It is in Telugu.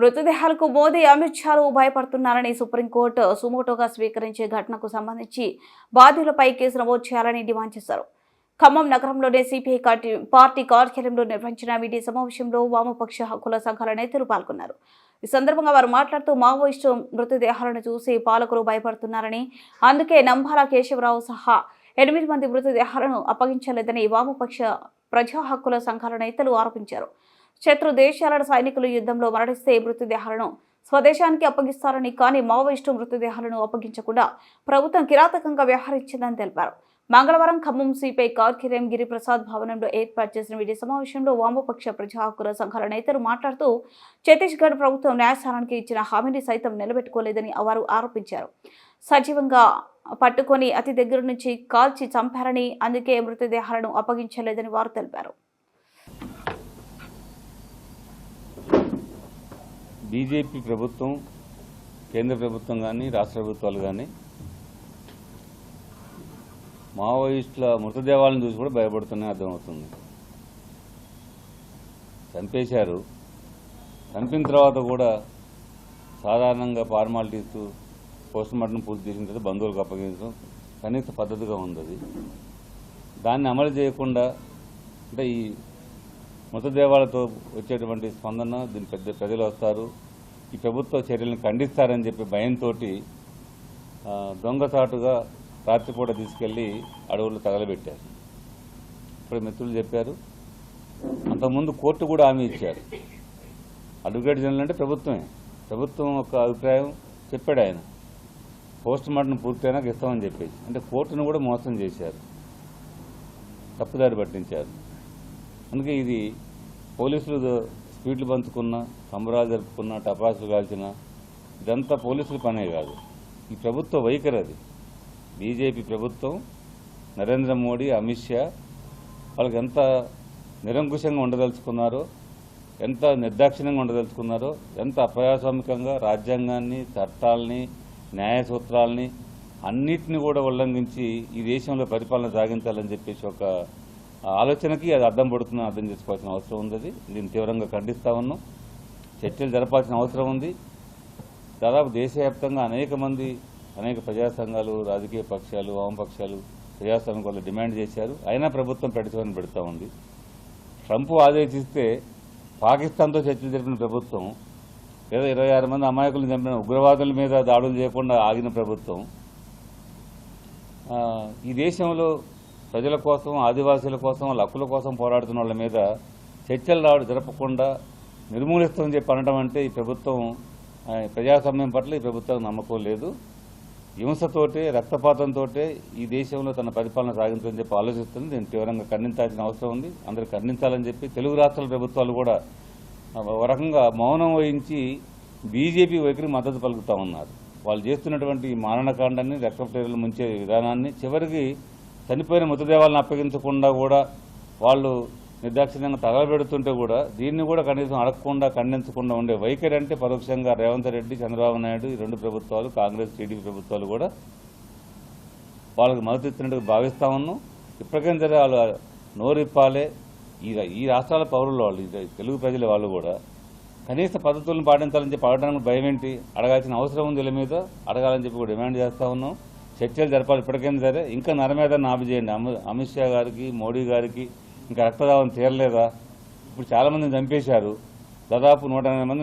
మృతదేహాలకు మోదీ అమిత్ షాలు భయపడుతున్నారని సుప్రీంకోర్టు సుమోటోగా స్వీకరించే ఘటనకు సంబంధించి బాధ్యులపై కేసు నమోదు చేయాలని డిమాండ్ చేశారు. ఖమ్మం నగరంలోని సిపిఐ పార్టీ పార్టీ కార్యాలయంలో నిర్వహించిన మీడియా సమావేశంలో వామపక్ష హక్కుల సంఘాల నేతలు పాల్గొన్నారు. ఈ సందర్భంగా వారు మాట్లాడుతూ మావోయిస్టు మృతదేహాలను చూసి పాలకులు భయపడుతున్నారని అందుకే నంబాల కేశవరావు సహా ఎనిమిది మంది మృతదేహాలను అప్పగించలేదని వామపక్ష ప్రజా హక్కుల సంఘాల నేతలు ఆరోపించారు. శత్రు దేశాల సైనికులు యుద్ధంలో మరణిస్తే మృతదేహాలను స్వదేశానికి అప్పగిస్తారని కానీ మావోయిస్టు మృతదేహాలను అప్పగించకుండా ప్రభుత్వం కిరాతకంగా వ్యవహరించిందని తెలిపారు. మంగళవారం ఖమ్మం సిపిఐ కార్కిరేం గిరిప్రసాద్ భవనంలో ఏర్పాటు చేసిన వీటి సమావేశంలో వామపక్ష ప్రజా హక్కుల సంఘాల నేతలు మాట్లాడుతూ ఛత్తీస్గఢ్ ప్రభుత్వం న్యాయస్థానానికి ఇచ్చిన హామీని సైతం నిలబెట్టుకోలేదని వారు ఆరోపించారు. సజీవంగా పట్టుకొని అతి దగ్గర నుంచి కాల్చి చంపారని అందుకే మృతదేహాలను అప్పగించలేదని వారు తెలిపారు. బీజేపీ ప్రభుత్వం కేంద్ర ప్రభుత్వం కానీ రాష్ట్ర ప్రభుత్వాలు కానీ మావోయిస్టుల మృతదేవాలను చూసి కూడా భయపడుతున్నాయి అర్థమవుతుంది. చంపేశారు. చంపిన తర్వాత కూడా సాధారణంగా ఫార్మాలిటీస్ పోస్ట్మార్టం పూర్తి చేసిన తర్వాత బంధువులకు అప్పగించడం కనీస పద్ధతిగా ఉంది దాన్ని అమలు చేయకుండా అంటే ఈ మృతదేవాలతో వచ్చేటువంటి స్పందన దీని పెద్ద ప్రజలు వస్తారు. ఈ ప్రభుత్వ చర్యలను ఖండిస్తారని చెప్పి భయంతో దొంగసాటుగా రాత్రిపూట తీసుకెళ్ళి అడవులు తగలబెట్టారు. ఇప్పుడు మిత్రులు చెప్పారు అంతకుముందు కోర్టు కూడా హామీ ఇచ్చారు. అడ్వకేట్ జనరల్ అంటే ప్రభుత్వమే. ప్రభుత్వం ఒక అభిప్రాయం చెప్పాడు ఆయన. పోస్ట్ మార్టం పూర్తయినాక ఇస్తామని చెప్పేసి. అంటే కోర్టును కూడా మోసం చేశారు. తప్పుదారి పట్టించారు. అందుకే ఇది పోలీసులు స్పీడ్లు పంచుకున్న సంబరాలు జరుపుకున్న టపాసులు కాల్చిన ఇదంతా పోలీసుల పనే కాదు. ఈ ప్రభుత్వ వైఖరి అది. బీజేపీ ప్రభుత్వం నరేంద్ర మోడీ అమిత్ షా వాళ్ళకి ఎంత నిరంకుశంగా ఉండదలుచుకున్నారో ఎంత నిర్దాక్షిణ్యంగా ఉండదలుచుకున్నారో ఎంత అప్రజాస్వామికంగా రాజ్యాంగాన్ని చట్టాలని న్యాయ సూత్రాలని అన్నిటిని కూడా ఉల్లంఘించి ఈ దేశంలో పరిపాలన సాగించాలని చెప్పేసి ఒక ఆలోచనకి అది అర్థం పడుతుందని అర్థం చేసుకోవాల్సిన అవసరం ఉంది అది. దీన్ని తీవ్రంగా ఖండిస్తా ఉన్నాం. చర్చలు జరపాల్సిన అవసరం ఉంది. దాదాపు దేశవ్యాప్తంగా అనేక మంది అనేక ప్రజా సంఘాలు రాజకీయ పక్షాలు వామపక్షాలు ప్రజాస్వామ్యం వాళ్ళు డిమాండ్ చేశారు. అయినా ప్రభుత్వం పెడచమని పెడతా ఉంది. ట్రంప్ ఆదేశిస్తే పాకిస్తాన్తో చర్చలు జరిపిన ప్రభుత్వం లేదా ఇరవై ఆరు మంది అమాయకులను చంపిన ఉగ్రవాదుల మీద దాడులు చేయకుండా ఆగిన ప్రభుత్వం ఈ దేశంలో ప్రజల కోసం ఆదివాసీల కోసం లక్కుల కోసం పోరాడుతున్న వాళ్ళ మీద చర్చలు రావడం జరపకుండా నిర్మూలిస్తామని చెప్పి అనడం అంటే ఈ ప్రభుత్వం ఆ, ప్రజాస్వామ్యం పట్ల ఈ ప్రభుత్వం నమ్మకం లేదు. హింసతోటే రక్తపాతంతో ఈ దేశంలో తన పరిపాలన సాగించని చెప్పి ఆలోచిస్తుంది. దీన్ని తీవ్రంగా ఖండించాల్సిన అవసరం ఉంది. అందరూ ఖండించాలని చెప్పి తెలుగు రాష్ట్రాల ప్రభుత్వాలు కూడా ఒక రకంగా మౌనం వహించి బీజేపీ వైఖరి మద్దతు పలుకుతా ఉన్నారు. వాళ్ళు చేస్తున్నటువంటి ఈ మారణకాండాన్ని రక్తప్రేరలు ముంచే విధానాన్ని చివరికి చనిపోయిన మృతదేహాలను అప్పగించకుండా కూడా వాళ్ళు నిర్దాక్షిణ్యంగా తగలబెడుతుంటే కూడా దీన్ని కూడా కనీసం అడగకుండా ఖండించకుండా ఉండే వైఖరి అంటే పరోక్షంగా రేవంత్ రెడ్డి చంద్రబాబు నాయుడు ఈ రెండు ప్రభుత్వాలు కాంగ్రెస్ టీడీపీ ప్రభుత్వాలు కూడా వాళ్ళకి మద్దతు ఇచ్చినట్టు భావిస్తా ఉన్నాం. ఇప్పటికైనా సరే వాళ్ళు నోరిప్పాలే. ఈ ఈ రాష్ట్రాల పౌరులు వాళ్ళు తెలుగు ప్రజల వాళ్ళు కూడా కనీస పద్ధతులను పాటించాలని చెప్పి అడగడానికి భయం ఏంటి? అడగాల్సిన అవసరం ఉంది వీళ్ళ మీద. అడగాలని చెప్పి కూడా డిమాండ్ చేస్తా ఉన్నాం. చర్చలు జరపాలి. ఇప్పటికైనా సరే ఇంకా నరమేధాన్ని ఆపి చేయండి. అమిత్ షా గారికి మోడీ గారికి ఇంకా రక్తదావం తీరలేదా? ఇప్పుడు చాలా మందిని చంపేశారు. దాదాపు నూట ఎనభై మంది